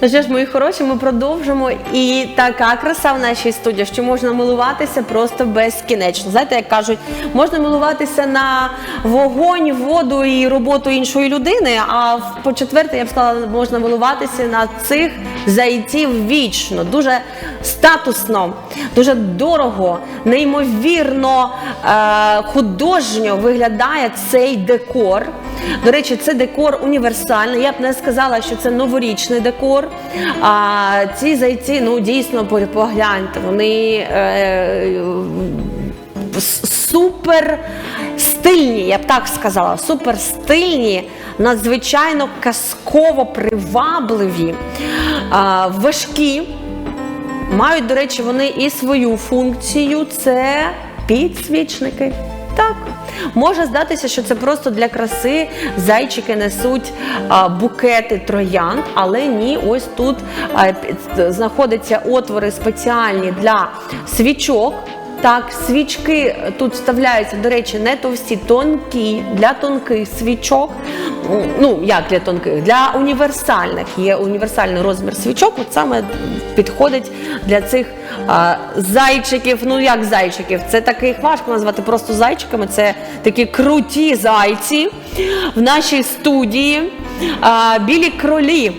Ну що ж, мої хороші, ми продовжимо. І така краса в нашій студії, що можна милуватися просто безкінечно. Знаєте, як кажуть, можна милуватися на вогонь, воду і роботу іншої людини. А в- по-четверте, я б сказала, можна милуватися на цих зайців вічно. Дуже статусно, дуже дорого, неймовірно е- художньо виглядає цей декор. До речі, це декор універсальний. Я б не сказала, що це новорічний декор. А ці зайці, ну дійсно погляньте, вони е, супер стильні, я б так сказала, супер стильні, надзвичайно казково привабливі, а, важкі. Мають, до речі, вони і свою функцію це підсвічники. Так. Може здатися, що це просто для краси зайчики несуть букети троянд, але ні, ось тут знаходяться отвори спеціальні для свічок. Так, свічки тут вставляються, до речі, не товсті, тонкі для тонких свічок. Ну, як для тонких? Для універсальних. Є універсальний розмір свічок, от саме підходить для цих а, зайчиків. Ну, як зайчиків? Це таких важко назвати просто зайчиками. Це такі круті зайці в нашій студії. А, білі кролі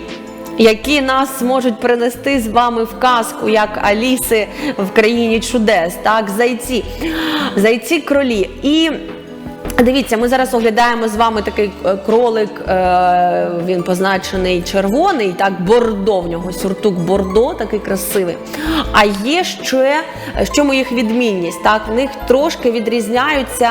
які нас можуть принести з вами в казку, як Аліси в країні чудес, так, зайці, зайці кролі. І Дивіться, ми зараз оглядаємо з вами такий е, кролик, е, він позначений червоний, так, бордо в нього, сюртук бордо, такий красивий. А є ще, в чому їх відмінність? Так, в них трошки відрізняються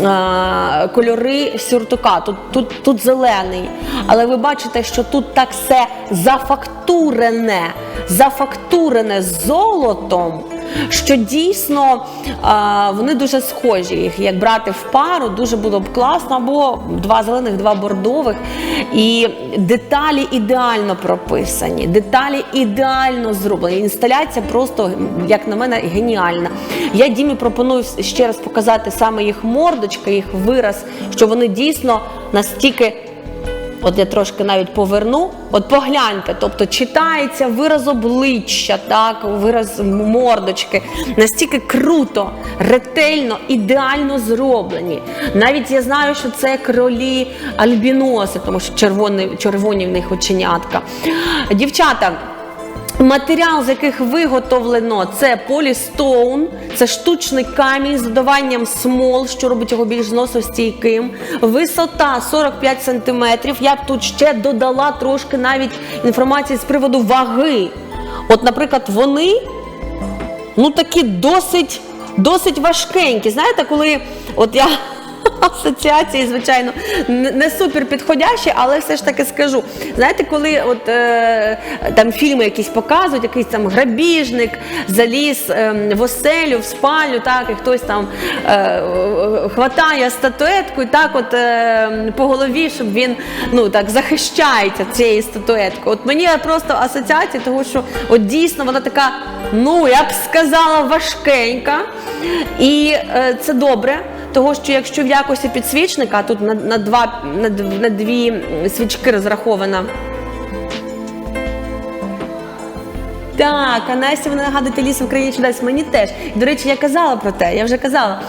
е, кольори сюртука. Тут, тут, тут зелений. Але ви бачите, що тут так все зафактурене, зафактурене золотом що дійсно вони дуже схожі. Їх як брати в пару, дуже було б класно, або два зелених, два бордових. І деталі ідеально прописані, деталі ідеально зроблені. Інсталяція просто, як на мене, геніальна. Я Дімі пропоную ще раз показати саме їх мордочка, їх вираз, що вони дійсно настільки. От я трошки навіть поверну. От погляньте, тобто читається вираз обличчя, так, вираз мордочки. Настільки круто, ретельно, ідеально зроблені. Навіть я знаю, що це кролі альбіноси, тому що червоні, червоні в них оченятка. Дівчата. Матеріал, з яких виготовлено, це полістоун, це штучний камінь з додаванням смол, що робить його більш зносостійким. Висота 45 см. Я б тут ще додала трошки навіть інформації з приводу ваги. От, наприклад, вони ну такі досить, досить важкенькі. Знаєте, коли от я. Асоціації, звичайно, не супер підходящі, але все ж таки скажу. Знаєте, коли от е, там фільми якісь показують, якийсь там грабіжник заліз е, в оселю, в спальню, так, і хтось там е, хватає статуетку і так от е, по голові, щоб він ну так захищається цією статуеткою. От мені просто асоціація, тому що от дійсно вона така, ну я б сказала, важкенька. І е, це добре. Того, що якщо в якості підсвічника, тут на, на, два, на, на дві свічки розрахована. Так, а Настя вона нагадує ліс в Україні чудес. Мені теж. До речі, я казала про те, я вже казала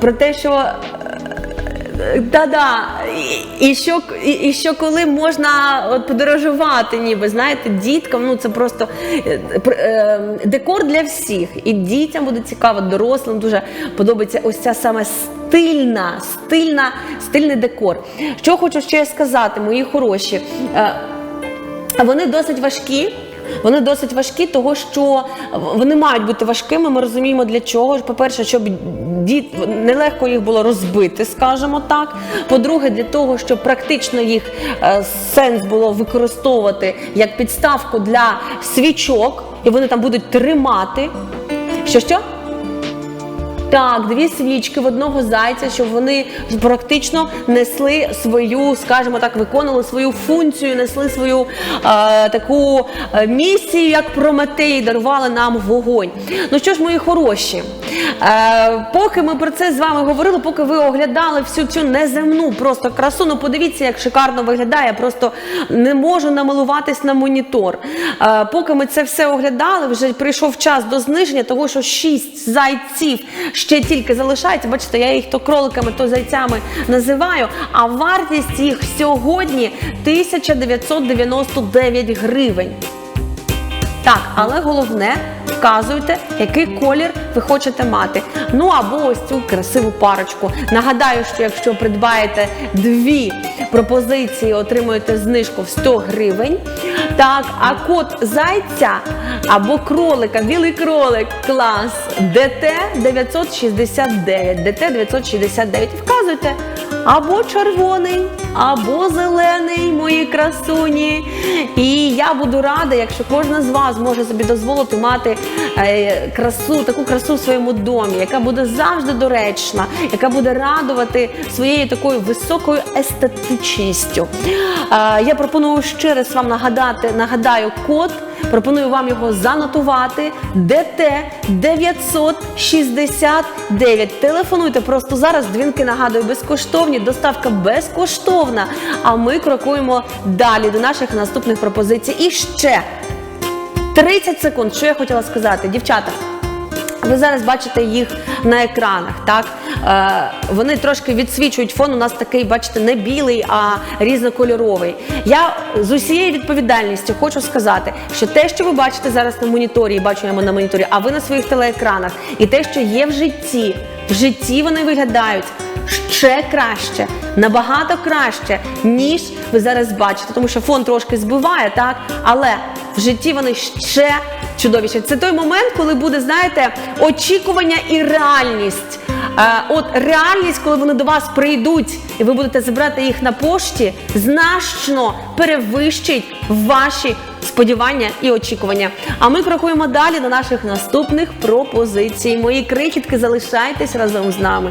про те, що та-да, і, що, і, що коли можна от подорожувати, ніби знаєте, діткам, ну це просто е, е, декор для всіх. І дітям буде цікаво, дорослим дуже подобається ось ця саме стильна, стильна, стильний декор. Що хочу ще сказати, мої хороші. Е, вони досить важкі. Вони досить важкі, того що вони мають бути важкими. Ми розуміємо для чого. По-перше, щоб діт нелегко їх було розбити, скажімо так. По-друге, для того, щоб практично їх е, сенс було використовувати як підставку для свічок, і вони там будуть тримати. Що що? Так, дві свічки в одного зайця, щоб вони практично несли свою, скажімо так, виконували свою функцію, несли свою е, таку е, місію, як Прометей, дарували нам вогонь. Ну що ж, мої хороші, Е, поки ми про це з вами говорили, поки ви оглядали всю цю неземну просто красу, ну подивіться, як шикарно виглядає. Просто не можу намилуватись на монітор. Е, поки ми це все оглядали, вже прийшов час до зниження, того що 6 зайців ще тільки залишається. Бачите, я їх то кроликами, то зайцями називаю. А вартість їх сьогодні 1999 гривень. Так, але головне вказуйте, який колір ви хочете мати. Ну або ось цю красиву парочку. Нагадаю, що якщо придбаєте дві пропозиції, отримуєте знижку в 100 гривень. Так, а код зайця або кролика, білий кролик, клас ДТ 969. ДТ 969. Вказуйте або червоний, або зелений, мої красуні. І я буду рада, якщо кожна з вас може собі дозволити мати е, красу, таку красу в своєму домі, яка буде завжди доречна, яка буде радувати своєю такою високою естетичністю. Е, я пропоную ще раз вам нагадати, нагадаю код. Пропоную вам його занотувати. ДТ 969. Телефонуйте просто зараз. Дзвінки нагадую безкоштовні, доставка безкоштовна. А ми крокуємо далі до наших наступних пропозицій. І ще 30 секунд. Що я хотіла сказати, дівчата. Ви зараз бачите їх на екранах, так? Е, вони трошки відсвічують фон. У нас такий, бачите, не білий, а різнокольоровий. Я з усією відповідальністю хочу сказати, що те, що ви бачите зараз на моніторі, і бачимо на моніторі, а ви на своїх телеекранах, і те, що є в житті, в житті вони виглядають ще краще, набагато краще, ніж ви зараз бачите, тому що фон трошки збиває, так? Але в житті вони ще чудовіше. Це той момент, коли буде, знаєте, очікування і реальність. Е, от реальність, коли вони до вас прийдуть, і ви будете забрати їх на пошті, значно перевищить ваші сподівання і очікування. А ми крокуємо далі до наших наступних пропозицій. Мої крихітки, залишайтесь разом з нами.